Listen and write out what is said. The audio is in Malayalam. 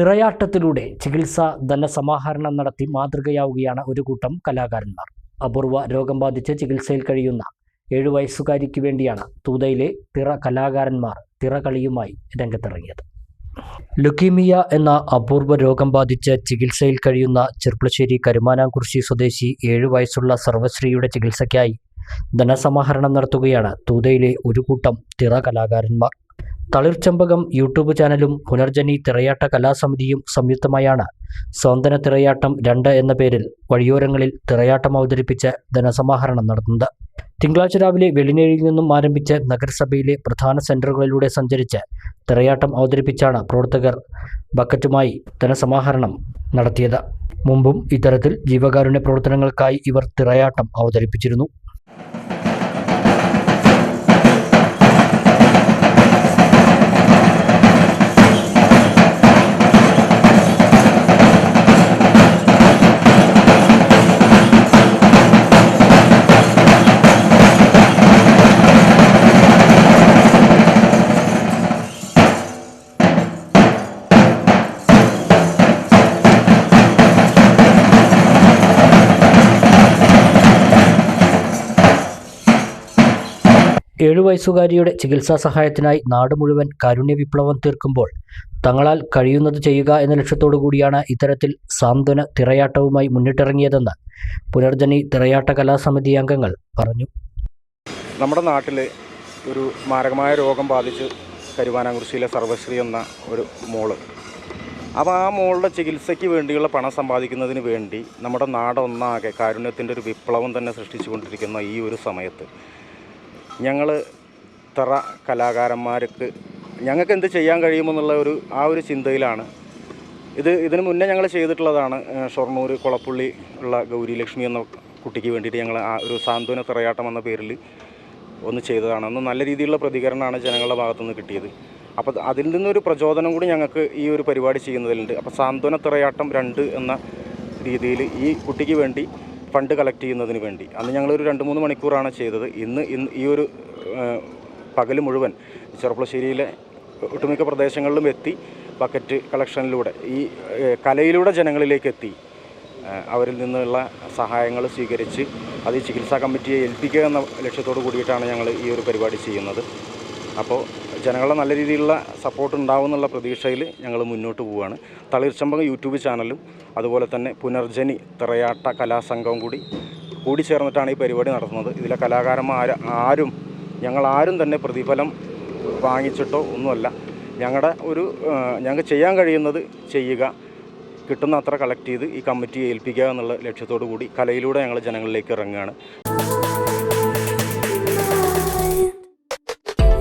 തിറയാട്ടത്തിലൂടെ ചികിത്സാ ധനസമാഹരണം നടത്തി മാതൃകയാവുകയാണ് ഒരു കൂട്ടം കലാകാരന്മാർ. അപൂർവ രോഗം ബാധിച്ച് ചികിത്സയിൽ കഴിയുന്ന ഏഴു വയസ്സുകാരിക്ക് വേണ്ടിയാണ് തൂതയിലെ തിറ കലാകാരന്മാർ തിറകളിയുമായി രംഗത്തിറങ്ങിയത്. ലുക്കീമിയ എന്ന അപൂർവ രോഗം ബാധിച്ച് ചികിത്സയിൽ കഴിയുന്ന ചെർപ്പളശ്ശേരി കരുമാനാംകുറിശി സ്വദേശി ഏഴു വയസ്സുള്ള സർവശ്രീയുടെ ചികിത്സയ്ക്കായി ധനസമാഹരണം നടത്തുകയാണ് തൂതയിലെ ഒരു കൂട്ടം തിറ കലാകാരന്മാർ. തളിർച്ചമ്പകം യൂട്യൂബ് ചാനലും പുനർജനി തിറയാട്ട കലാസമിതിയും സംയുക്തമായാണ്. സ്വന്തന തിറയാട്ടം രണ്ട് എന്ന പേരിൽ വഴിയോരങ്ങളിൽ തിറയാട്ടം അവതരിപ്പിച്ച് ധനസമാഹരണം നടത്തുന്നത്. തിങ്കളാഴ്ച രാവിലെ വെളിനേഴിയിൽ നിന്നും ആരംഭിച്ച് നഗരസഭയിലെ പ്രധാന സെന്ററുകളിലൂടെ സഞ്ചരിച്ച് തിറയാട്ടം അവതരിപ്പിച്ചാണ് പ്രവർത്തകർ ബക്കറ്റുമായി ധനസമാഹരണം നടത്തിയത്. മുമ്പും ഇത്തരത്തിൽ ജീവകാരുണ്യ പ്രവർത്തനങ്ങൾക്കായി ഇവർ തിറയാട്ടം അവതരിപ്പിച്ചിരുന്നു. ഏഴു വയസ്സുകാരിയുടെ ചികിത്സാ സഹായത്തിനായി നാട് മുഴുവൻ കാരുണ്യ വിപ്ലവം തീർക്കുമ്പോൾ തങ്ങളാൽ കഴിയുന്നത് ചെയ്യുക എന്ന ലക്ഷ്യത്തോടു കൂടിയാണ് ഇത്തരത്തിൽ സാന്ത്വന തിറയാട്ടവുമായി മുന്നിട്ടിറങ്ങിയതെന്ന് പുനർജനി തിറയാട്ട കലാസമിതി അംഗങ്ങൾ പറഞ്ഞു. നമ്മുടെ നാട്ടിൽ ഒരു മാരകമായ രോഗം ബാധിച്ച് കരുവാനാംകുറിശ്ശിയിലെ സർവശ്രീ എന്ന ഒരു മോൾ. അപ്പോൾ ആ മോളുടെ ചികിത്സയ്ക്ക് വേണ്ടിയുള്ള പണം സമ്പാദിക്കുന്നതിന് വേണ്ടി നമ്മുടെ നാടൊന്നാകെ കാരുണ്യത്തിന്റെ ഒരു വിപ്ലവം തന്നെ സൃഷ്ടിച്ചുകൊണ്ടിരിക്കുന്ന ഈ ഒരു സമയത്ത് ഞങ്ങൾ തറ കലാകാരന്മാർക്ക് ഞങ്ങൾക്ക് എന്ത് ചെയ്യാൻ കഴിയുമെന്നുള്ള ഒരു ആ ഒരു ചിന്തയിലാണ്. ഇത് ഇതിനു മുന്നേ ഞങ്ങൾ ചെയ്തിട്ടുള്ളതാണ് ഷൊർണൂർ കുളപ്പുള്ളി ഉള്ള ഗൗരി ലക്ഷ്മി എന്ന കുട്ടിക്ക് വേണ്ടിയിട്ട് ഞങ്ങൾ ആ ഒരു സാന്ത്വന തിറയാട്ടം എന്ന പേരിൽ ഒന്ന് ചെയ്തതാണ്. അന്ന് നല്ല രീതിയിലുള്ള പ്രതികരണമാണ് ജനങ്ങളുടെ ഭാഗത്തുനിന്ന് കിട്ടിയത്. അപ്പോൾ അതിൽ നിന്നൊരു പ്രചോദനം കൂടി ഞങ്ങൾക്ക് ഈ ഒരു പരിപാടി ചെയ്യുന്നതിലുണ്ട്. അപ്പോൾ സാന്ത്വന തിറയാട്ടം രണ്ട് എന്ന രീതിയിൽ ഈ കുട്ടിക്ക് വേണ്ടി ഫണ്ട് കളക്ട് ചെയ്യുന്നതിന് വേണ്ടി. അന്ന് ഞങ്ങളൊരു രണ്ട് മൂന്ന് മണിക്കൂറാണ് ചെയ്തത്. ഇന്ന് ഇന്ന് ഈ ഒരു പകൽ മുഴുവൻ ചെറുപ്പളശ്ശേരിയിലെ ഒട്ടുമിക്ക പ്രദേശങ്ങളിലും എത്തി ബക്കറ്റ് കളക്ഷനിലൂടെ ഈ കലയിലൂടെ ജനങ്ങളിലേക്ക് എത്തി അവരിൽ നിന്നുള്ള സഹായങ്ങൾ സ്വീകരിച്ച് അത് ചികിത്സാ കമ്മിറ്റിയെ ഏൽപ്പിക്കുക എന്ന ലക്ഷ്യത്തോട് കൂടിയിട്ടാണ് ഞങ്ങൾ ഈ ഒരു പരിപാടി ചെയ്യുന്നത്. അപ്പോൾ ജനങ്ങളെ നല്ല രീതിയിലുള്ള സപ്പോർട്ട് ഉണ്ടാവും എന്നുള്ള പ്രതീക്ഷയിൽ ഞങ്ങൾ മുന്നോട്ട് പോവുകയാണ്. തളിർച്ചമ്പകം യൂട്യൂബ് ചാനലും അതുപോലെ തന്നെ പുനർജനി തിറയാട്ട കലാസംഘവും കൂടി കൂടി ചേർന്നിട്ടാണ് ഈ പരിപാടി നടത്തുന്നത്. ഇതിലെ കലാകാരന്മാർ ആരും ഞങ്ങൾ ആരും തന്നെ പ്രതിഫലം വാങ്ങിച്ചിട്ടോ ഒന്നുമല്ല. ഞങ്ങളുടെ ഒരു ഞങ്ങൾക്ക് ചെയ്യാൻ കഴിയുന്നത് ചെയ്യുക കിട്ടുന്ന അത്ര കളക്ട് ചെയ്ത് ഈ കമ്മിറ്റിയെ ഏൽപ്പിക്കുക എന്നുള്ള ലക്ഷ്യത്തോടു കൂടി കലയിലൂടെ ഞങ്ങൾ ജനങ്ങളിലേക്ക് ഇറങ്ങുകയാണ്.